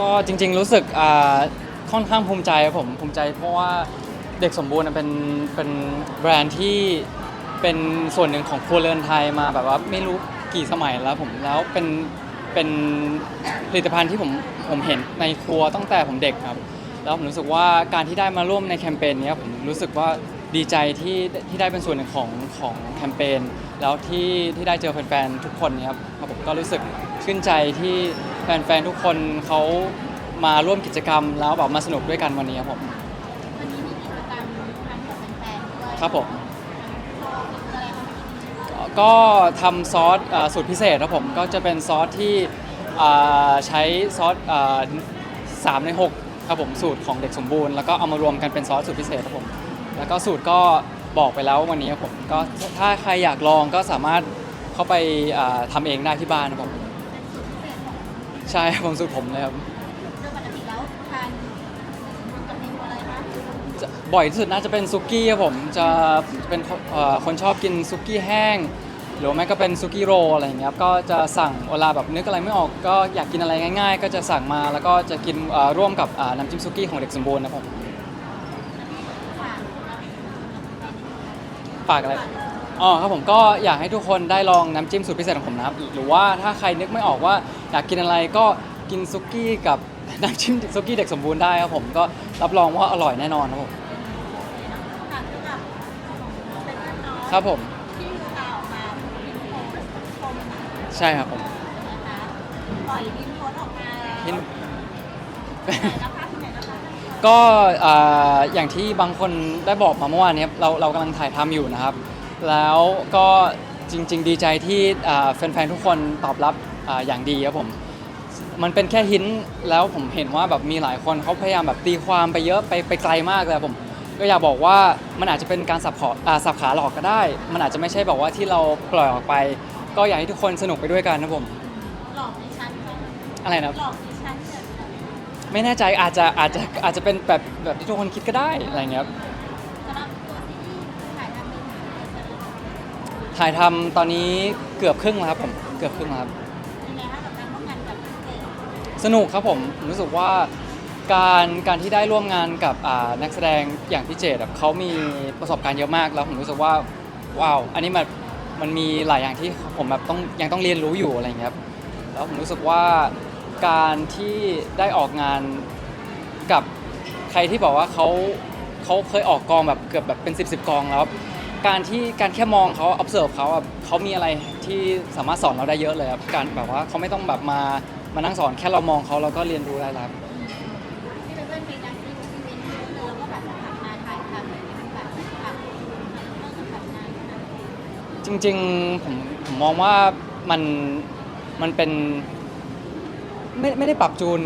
ก็จริงๆรู้สึกอ่าค่อนข้างภูมิใจครับผมภูมิใจเพราะว่าเด็กสมบูรณ์เป็นเป็นแบรนด์ที่เป็นส่วนหนึ่งของครัวเรือนไทยมาแบบว่าไม่รู้กี่สมัยแล้วผมแล้วเป็นเป็นผลิตภัณฑ์ที่ผมผมเห็นในครัวตั้งแต่ผมเด็กครับ แล้วผมรู้สึกว่าการที่ได้มาร่วมในแคมเปญนี้ผมรู้สึกว่า ดีใจที่ที่ได้เป็นส่วนหนึ่งของของแคมเปญแล้วที่ที่ได้เจอแฟนๆทุกคนเนี่ยครับครับผมก็รู้สึกชื่นใจที่แฟนๆทุกคนเขามาร่วมกิจกรรม แล้วแบบมาสนุกด้วยกันวันนี้ครับผมวันนี้มีกิจกรรมทำกับแฟนๆด้วยครับผมอะไรคะก็ทำซอสอ่าสูตรพิเศษครับผมก็จะเป็นซอสที่อ่าใช้ซอสอ่าสามในหกครับผมสูตรของเด็กสมบูรณ์แล้วก็เอามารวมกันเป็นซอสสูตรพิเศษครับผม แล้วก็สูตรก็บอกไปแล้ววันนี้ครับผมก็ถ้าใครอยากลองก็สามารถเข้าไปอ่าทำเองได้ที่บ้านครับผมใช่ครับผมสูตรผมเลยครับโดยปกติแล้วทานกับเมนูอะไรคะจะบ่อยที่สุดน่าจะเป็นซุกี้ครับผมจะเป็นเอ่อคนชอบกินซุกี้แห้ง หรือไม่ก็เป็นซุกี้โรลอะไรอย่างเงี้ยครับก็จะสั่งเวลาแบบนึกอะไรไม่ออกก็อยากกินอะไรง่าย ๆ ก็จะสั่งมาแล้วก็จะกินเอ่อร่วมกับอ่าน้ำจิ้มซุกี้ของเด็กสมบูรณ์นะครับผม ค่ะ ฝากอะไรอ๋อครับผมก็อยากให้ทุกคนได้ลองน้ำจิ้มสูตรพิเศษของผมนะครับ หรือว่าถ้าใครนึกไม่ออกว่าอยากกินอะไรก็กินซุกี้กับน้ำจิ้มซุกี้เด็กสมบูรณ์ได้ครับผมก็รับรองว่าอร่อยแน่นอนครับผมถามเกี่ยวกับของเป็นน้องครับผมที่ข่าวออกมาพิมพ์โพสต์ชมนะคะใช่ครับผมปล่อยพิมพ์โพสต์ออกมาพิมพ์ไหนนะค ก็อ่าอย่างที่บางคนได้บอกมาเมื่อวานนี้ครับเราเรากำลังถ่ายทำอยู่นะครับ แล้วก็จริง ๆ ดีใจที่อ่าแฟนๆทุกคนตอบรับอาอย่างดีครับผม มันเป็นแค่หินแล้วผมเห็นว่าแบบมีหลายคนเขาพยายามแบบตีความไปเยอะไปไปไกลมากเลยครับผม ก็อยากบอกว่ามันอาจจะเป็นการสับขออ่าสับขาหลอกก็ได้ มันอาจจะไม่ใช่แบบว่าที่เราปล่อยออกไป ก็อยากให้ทุกคนสนุกไปด้วยกันนะผมหลอกดิฉันไหมอะไรนะครับหลอกดิฉันเนี่ย ไม่แน่ใจอาจจะอาจจะอาจจะเป็นแบบแบบที่ทุกคนคิดก็ได้อะไรอย่างเงี้ยครับสำหรับตัวซีรีส์ถ่ายทำเป็นยังไงคะถ่ายทำตอนนี้เกือบครึ่งแล้วครับผมเกือบครึ่งแล้วครับยังไงคะกับการร่วมงานกับเจมส์สนุกครับผมผมรู้สึกว่าการการที่ได้ร่วมงานกับอ่านักแสดงอย่างพี่เจดอะเขามีประสบการณ์เยอะมากแล้วผมรู้สึกว่าว้าวอันนี้มันมันมีหลายอย่างที่ผมแบบต้องยังต้องเรียนรู้อยู่อะไรอย่างเงี้ยครับแล้วผมรู้สึกว่า การที่ได้ออกงานกับใครที่บอกว่าเขาเขาเคยออกกองแบบเกือบแบบเป็น 10บสกองแล้ว การที่การแค่มองเขา observe เขาแบบเขามีอะไรที่สามารถสอนเราได้เยอะเลยครับการแบบว่าเขาไม่ต้องแบบมามานั่งสอนแค่เรามองเขาเราก็เรียนรู้ได้แล้วครับ ที่เป็นเพื่อนมีการที่มีเยอะเลยแล้วก็แบบทำมาถ่ายทำอะไรอย่างเงี้ยมันแบบแบบต้องแบบนานนาดไหนจริงๆผมผมมองว่ามันมันเป็น ไม่ไม่ได้ปรับจูน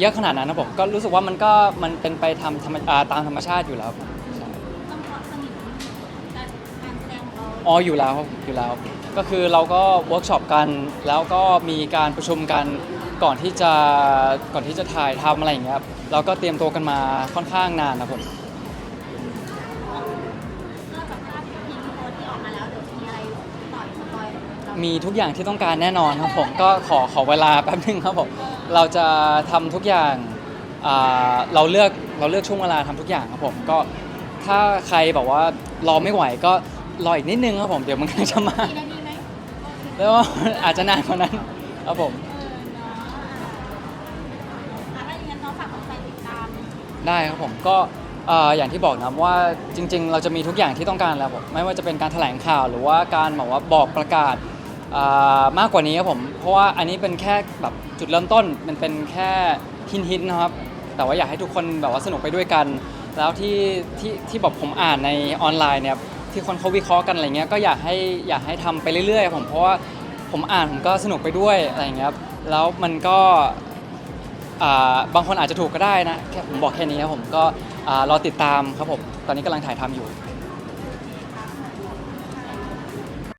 เยอะขนาดนั้นนะผมก็รู้สึกว่ามันก็มันเป็นไปทำธรรมอ่าตามธรรมชาติอยู่แล้วครับใช่ต้องความสนิทการการแสดงของเราอ๋ออยู่แล้วครับอยู่แล้ว ก็คือเราก็เวิร์กช็อปกัน แล้วก็มีการประชุมกันก่อนที่จะก่อนที่จะถ่ายทำอะไรอย่างเงี้ยครับเราก็เตรียมตัวกันมาค่อนข้างนานนะผม มีทุกอย่างที่ต้องการแน่นอนครับผมก็ขอขอเวลาแป๊บนึงครับผมเราจะทำทุกอย่างอ่าเราเลือกเราเลือกช่วงเวลาทำทุกอย่างครับผมก็ถ้าใครบอกว่ารอไม่ไหวก็รออีกนิดนึงครับผมเดี๋ยวมันก็จะมากี่นาทีไหมแล้วาอาจจะนานกว่านั้นครับผม เออเนาะอะถ้าอย่างนั้นน้องฝากแฟนๆติดตามได้ครับผมก็เอ่ออย่างที่บอกนะว่าจริง ๆ เราจะมีทุกอย่างที่ต้องการแล้วผมไม่ว่าจะเป็นการแถลงข่าวหรือว่าการบอกว่าบอกประกาศอ่า มากกว่านี้ครับผม เพราะว่าอันนี้เป็นแค่แบบจุดเริ่มต้น มันเป็นแค่หินหินนะครับ แต่ว่าอยากให้ทุกคนแบบว่าสนุกไปด้วยกัน แล้วที่ที่ที่แบบผมอ่านในออนไลน์เนี่ยที่คนเขาวิเคราะห์กันอะไรเงี้ย ก็อยากให้อยากให้ทำไปเรื่อยๆผม เพราะว่าผมอ่านผมก็สนุกไปด้วยอะไรเงี้ยครับ แล้วมันก็บางคนอาจจะถูกก็ได้นะ แค่ผมบอกแค่นี้ครับผม ก็รอติดตามครับผม ตอนนี้กำลังถ่ายทำอยู่